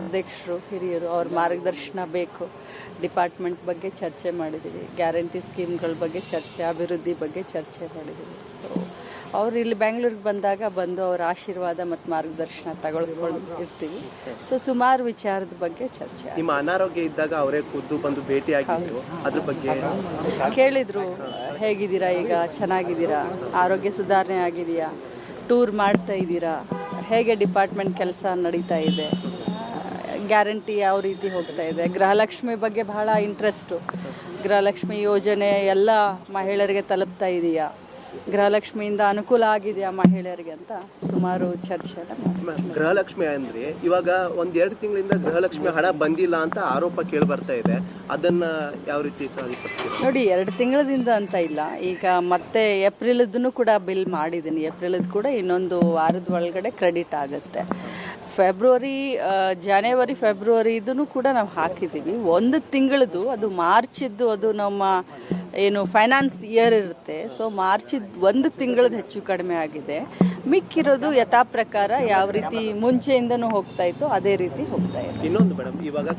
ಅಧ್ಯಕ್ಷರು ಹಿರಿಯರು ಅವ್ರ ಮಾರ್ಗದರ್ಶನ ಬೇಕು. ಡಿಪಾರ್ಟ್ಮೆಂಟ್ ಬಗ್ಗೆ ಚರ್ಚೆ ಮಾಡಿದ್ದೀವಿ ಗ್ಯಾರಂಟಿ ಸ್ಕೀಮ್ಗಳ ಬಗ್ಗೆ ಚರ್ಚೆ ಅಭಿವೃದ್ಧಿ ಬಗ್ಗೆ ಚರ್ಚೆ ಮಾಡಿದ್ದೀವಿ ಸೊ ಅವ್ರು ಇಲ್ಲಿ ಬೆಂಗಳೂರಿಗೆ ಬಂದಾಗ ಬಂದು ಅವ್ರ ಆಶೀರ್ವಾದ ಮತ್ತು ಮಾರ್ಗದರ್ಶನ ತಗೊಳ್ಕೊಂಡು ಇರ್ತೀವಿ ಸೊ ಸುಮಾರು ವಿಚಾರದ ಬಗ್ಗೆ ಚರ್ಚೆ ನಿಮ್ಮ ಅನಾರೋಗ್ಯ ಇದ್ದಾಗ ಅವರೇ ಖುದ್ದು ಬಂದು ಭೇಟಿ ಆಗಿದ್ದು ಅದ್ರ ಬಗ್ಗೆ ಕೇಳಿದ್ರು ಹೇಗಿದ್ದೀರಾ ಈಗ? ಚೆನ್ನಾಗಿದ್ದೀರಾ? ಆರೋಗ್ಯ ಸುಧಾರಣೆ ಆಗಿದೆಯಾ? ಟೂರ್ ಮಾಡ್ತಾ ಇದ್ದೀರಾ ಹೇಗೆ ಡಿಪಾರ್ಟ್ಮೆಂಟ್ ಕೆಲಸ ನಡೀತಾ ಇದೆ? ಗ್ಯಾರಂಟಿ ಯಾವ ರೀತಿ ಹೋಗ್ತಾ ಇದೆ? ಗೃಹಲಕ್ಷ್ಮಿ ಬಗ್ಗೆ ಬಹಳ ಇಂಟ್ರೆಸ್ಟು ಗೃಹಲಕ್ಷ್ಮಿ ಯೋಜನೆ ಎಲ್ಲ ಮಹಿಳೆಯರಿಗೆ ತಲುಪ್ತಾ ಇದೆಯಾ? ಗೃಹಲಕ್ಷ್ಮಿಯಿಂದ ಅನುಕೂಲ ಆಗಿದೆಯಾ ಮಹಿಳೆಯರಿಗೆ ಅಂತ ಸುಮಾರು ಚರ್ಚೆ ಎಲ್ಲ. ಗೃಹಲಕ್ಷ್ಮಿ ಅಂದ್ರೆ ಇವಾಗ ಒಂದ್ ಎರಡು ತಿಂಗಳಿಂದ ಗೃಹಲಕ್ಷ್ಮಿ ಹಣ ಬಂದಿಲ್ಲ ಅಂತ ಆರೋಪ ಕೇಳಿ ಬರ್ತಾ ಇದೆ. ಅದನ್ನ ಯಾವ ರೀತಿ ನೋಡಿ ಎರಡು ತಿಂಗಳದಿಂದ ಅಂತ ಇಲ್ಲ. ಈಗ ಮತ್ತೆ ಏಪ್ರಿಲದ್ದು ಕೂಡ ಬಿಲ್ ಮಾಡಿದ್ದೀನಿ. ಏಪ್ರಿಲದ್ದು ಕೂಡ ಇನ್ನೊಂದು ವಾರದ ಒಳಗಡೆ ಕ್ರೆಡಿಟ್ ಆಗುತ್ತೆ. ಫೆಬ್ರವರಿ ಜನವರಿ ಫೆಬ್ರವರಿ ಇದನ್ನು ಕೂಡ ನಾವು ಹಾಕಿದ್ದೀವಿ. ಒಂದು ತಿಂಗಳದು ಅದು ಮಾರ್ಚಿದ್ದು ಅದು ನಮ್ಮ ಏನು ಫೈನಾನ್ಸ್ ಇಯರ್ ಇರುತ್ತೆ. ಸೊ ಮಾರ್ಚ್ ಒಂದು ತಿಂಗಳದ್ದು ಹೆಚ್ಚು ಕಡಿಮೆ ಆಗಿದೆ. ಮಿಕ್ಕಿರೋದು ಯಥಾ ಪ್ರಕಾರ ಯಾವ ರೀತಿ ಮುಂಚೆಯಿಂದನೂ ಹೋಗ್ತಾ ಇತ್ತು, ಅದೇ ರೀತಿ ಹೋಗ್ತಾ ಇದೆ. ಇನ್ನೊಂದು ಮೇಡಮ್ ಇವಾಗ